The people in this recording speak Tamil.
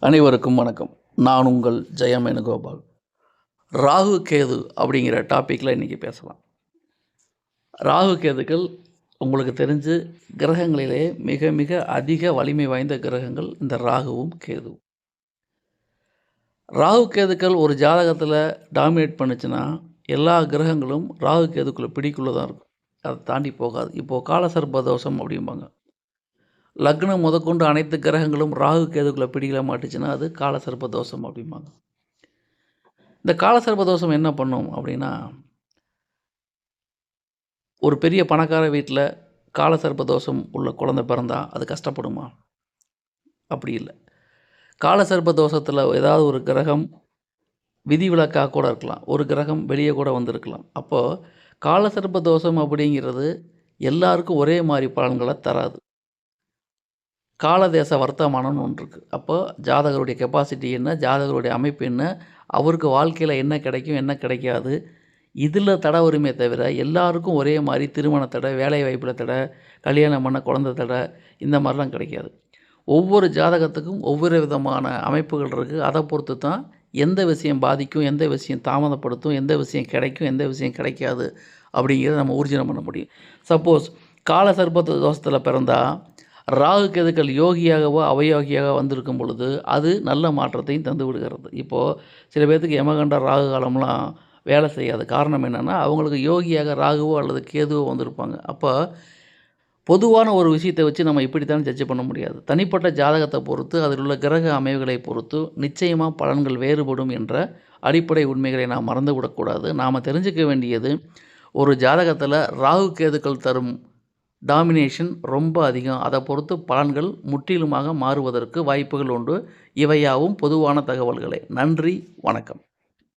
அனைவருக்கும் வணக்கம். நான் உங்கள் ஜெயம் வேணுகோபால். ராகு கேது அப்படிங்கிற டாப்பிக்கில் இன்றைக்கி பேசலாம். ராகு கேதுக்கள் உங்களுக்கு தெரிஞ்சு கிரகங்களிலே மிக மிக அதிக வலிமை வாய்ந்த கிரகங்கள் இந்த ராகுவும் கேதுவும். ராகு கேதுக்கள் ஒரு ஜாதகத்தில் டாமினேட் பண்ணுச்சுன்னா எல்லா கிரகங்களும் ராகு கேதுக்குள்ளே பிடிக்குள்ளே தான் இருக்கும். அதை தாண்டி போகாது. இப்போது காலசர்ப தோஷம் அப்படிம்பாங்க. லக்னம் முதற்கொண்டு அனைத்து கிரகங்களும் ராகு கேதுக்குள்ளே பிடிக்கல மாட்டுச்சுன்னா அது காலசர்ப்ப தோஷம் அப்படிம்பாங்க. இந்த காலசர்ப்ப தோஷம் என்ன பண்ணும் அப்படின்னா ஒரு பெரிய பணக்கார வீட்டில் காலசர்ப்ப தோஷம் உள்ள குழந்தை பிறந்தால் அது கஷ்டப்படுமா? அப்படி இல்லை. காலசர்ப்ப தோஷத்தில் ஏதாவது ஒரு கிரகம் விதிவிலக்காக கூட இருக்கலாம். ஒரு கிரகம் வெளியே கூட வந்திருக்கலாம். அப்போது காலசர்ப்ப தோஷம் அப்படிங்கிறது எல்லாருக்கும் ஒரே மாதிரி பலன்களை தராது. காலதேச வர்த்தமானம்னு ஒன்று இருக்குது அப்போ ஜாதகருடைய கெப்பாசிட்டி என்ன ஜாதகருடைய அமைப்பு என்ன அவருக்கு வாழ்க்கையில் என்ன கிடைக்கும் என்ன கிடைக்காது இதில் தடை உரிமை தவிர எல்லாருக்கும் ஒரே மாதிரி திருமண தடை வேலை வாய்ப்பில் தடை கல்யாணம் பண்ண குழந்தை தடை இந்த மாதிரிலாம் கிடைக்காது. ஒவ்வொரு ஜாதகத்துக்கும் ஒவ்வொரு விதமான அமைப்புகள் இருக்குது அதை பொறுத்து தான் எந்த விஷயம் பாதிக்கும் எந்த விஷயம் தாமதப்படுத்தும் எந்த விஷயம் கிடைக்கும் எந்த விஷயம் கிடைக்காது அப்படிங்கிறத நம்ம ஊர்ஜினம் பண்ண முடியும். சப்போஸ் கால சர்பத்த தோஷத்தில் பிறந்தால் ராகு கேதுக்கள் யோகியாகவோ அவயோகியாக வந்திருக்கும் பொழுது அது நல்ல மாற்றத்தையும் தந்து விடுகிறது. இப்போது சில பேர்த்துக்கு யமகண்ட ராகு காலம்லாம் வேலை செய்யாது காரணம் என்னென்னா அவங்களுக்கு யோகியாக ராகுவோ அல்லது கேதுவோ வந்திருப்பாங்க. அப்போ பொதுவான ஒரு விஷயத்தை வச்சு நம்ம இப்படித்தான் ஜட்ஜ் பண்ண முடியாது. தனிப்பட்ட ஜாதகத்தை பொறுத்து அதில் உள்ள கிரக அமைவுகளை பொறுத்து நிச்சயமாக பலன்கள் வேறுபடும் என்ற அடிப்படை உண்மைகளை நாம் மறந்துவிடக்கூடாது. நாம் தெரிஞ்சுக்க வேண்டியது ஒரு ஜாதகத்தில் ராகு கேதுக்கள் தரும் டாமினேஷன் ரொம்ப அதிகம். அதை பொறுத்து பலன்கள் முற்றிலுமாக மாறுவதற்கு வாய்ப்புகள் உண்டு. இவையாவும் பொதுவான தகவல்களே. நன்றி வணக்கம்.